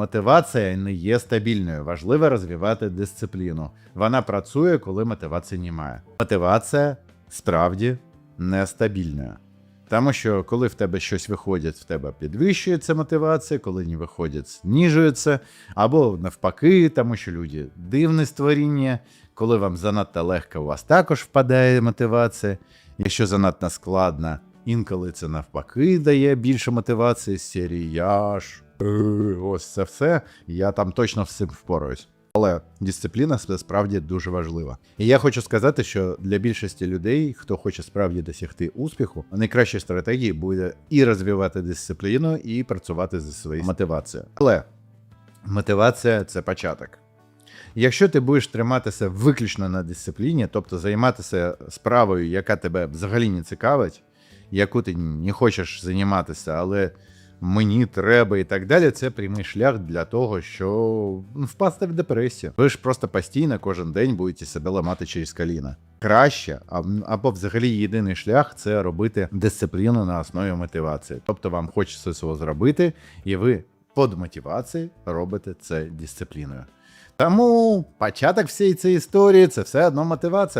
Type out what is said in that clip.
Мотивація не є стабільною. Важливо розвивати дисципліну. Вона працює, коли мотивації немає. Мотивація справді нестабільна. Тому що коли в тебе щось виходить, в тебе підвищується мотивація, коли не виходить, знижується, або навпаки, тому що люди дивне створіння. Коли вам занадто легко, у вас також впадає мотивація. Якщо занадто складно, інколи це навпаки дає більше мотивації з серії я ж. Е, Ось це все. Я там точно цим впораюсь. Але дисципліна справді дуже важлива. І я хочу сказати, що для більшості людей, хто хоче справді досягти успіху, найкращою стратегією буде і розвивати дисципліну, і працювати зі своєю мотивацією. Але мотивація це початок. Якщо ти будеш триматися виключно на дисципліні, тобто займатися справою, яка тебе взагалі не цікавить, яку ти не хочеш займатися, але мені треба і так далі, це прямий шлях для того, що ну, впасти в депресію. Ви ж просто постійно кожен день будете себе ламати через коліна. Краще, або взагалі єдиний шлях це робити дисципліну на основі мотивації. Тобто вам хочеться цього зробити, і ви под мотивацією робите це дисципліною. Тому початок всієї цієї історії це все одно мотивація.